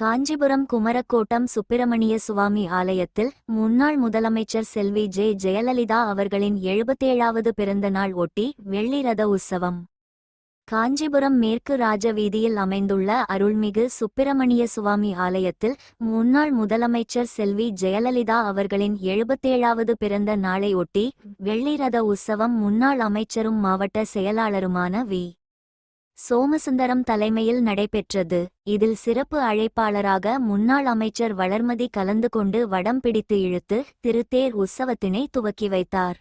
காஞ்சிபுரம் குமரக்கோட்டம் சுப்பிரமணிய சுவாமி ஆலயத்தில் முன்னாள் முதலமைச்சர் செல்வி ஜெ. ஜெயலலிதா அவர்களின் எழுபத்தேழாவது பிறந்த நாள் ஒட்டி வெள்ளி ரத உற்சவம். காஞ்சிபுரம் மேற்கு ராஜ வீதியில் அமைந்துள்ள அருள்மிகு சுப்பிரமணிய சுவாமி ஆலயத்தில் முன்னாள் முதலமைச்சர் செல்வி ஜெயலலிதா அவர்களின் எழுபத்தேழாவது பிறந்த நாளை ஒட்டி வெள்ளி ரத உற்சவம் முன்னாள் அமைச்சரும் மாவட்ட செயலாளருமான வி. சோமசுந்தரம் தலைமையில் நடைபெற்றது. இதில் சிறப்பு அழைப்பாளராக முன்னாள் அமைச்சர் வளர்மதி கலந்து கொண்டு வடம் பிடித்து இழுத்து திருத்தேர் உற்சவத்தினை துவக்கி வைத்தார்.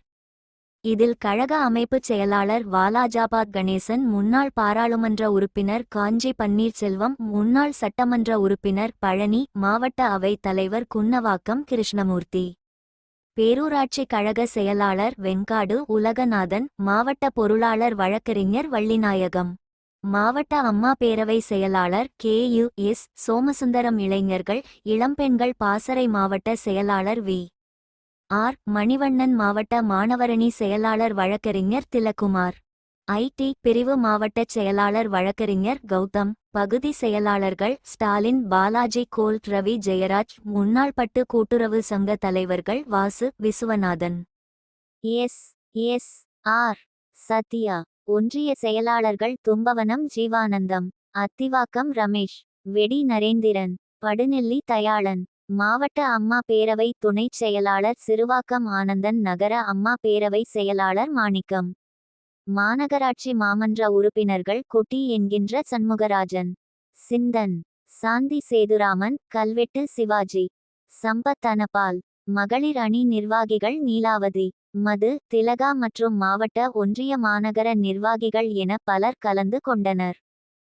இதில் கழக அமைப்புச் செயலாளர் வாலாஜாபாத் கணேசன் முன்னாள் பாராளுமன்ற உறுப்பினர் காஞ்சி பன்னீர்செல்வம் முன்னாள் சட்டமன்ற உறுப்பினர் பழனி மாவட்ட அவைத் தலைவர் குன்னவாக்கம் கிருஷ்ணமூர்த்தி. பேரூராட்சி கழக செயலாளர் வெங்காடு உலகநாதன் மாவட்ட பொருளாளர் வழக்கறிஞர் வள்ளிநாயகம். மாவட்ட அம்மா பேரவை செயலாளர் கே யு எஸ் சோமசுந்தரம் இளைஞர்கள் இளம்பெண்கள் பாசறை மாவட்ட செயலாளர் வி. ஆர். மணிவண்ணன் மாவட்ட மாணவரணி செயலாளர் வழக்கறிஞர் திலகுமார் ஐடி பிரிவு மாவட்ட செயலாளர் வழக்கறிஞர் கௌதம். பகுதி செயலாளர்கள் ஸ்டாலின் பாலாஜி கோல் ரவி ஜெயராஜ் முன்னாள் பட்டு கூட்டுறவு சங்க தலைவர்கள் Vasu Viswanathan. S. S. R. Sathya. ஒன்றிய செயலாளர்கள் தும்பவனம் ஜீவானந்தம் அத்திவாக்கம் ரமேஷ் வெடி நரேந்திரன் படுநெல்லி தயாளன் மாவட்ட அம்மா பேரவை துணைச் செயலாளர் சிறுவாக்கம் ஆனந்தன் நகர அம்மா பேரவை செயலாளர் மாணிக்கம். மாநகராட்சி மாமன்ற உறுப்பினர்கள் கொட்டி என்கின்ற சண்முகராஜன் சிந்தன் சாந்தி சேதுராமன் கல்வெட்டு சிவாஜி சம்பத் அனபால் மகளிர் அணி நிர்வாகிகள் நீலாவதி மது திலகா மற்றும் மாவட்ட ஒன்றிய மாநகர நிர்வாகிகள் என பலர் கலந்து கொண்டனர்.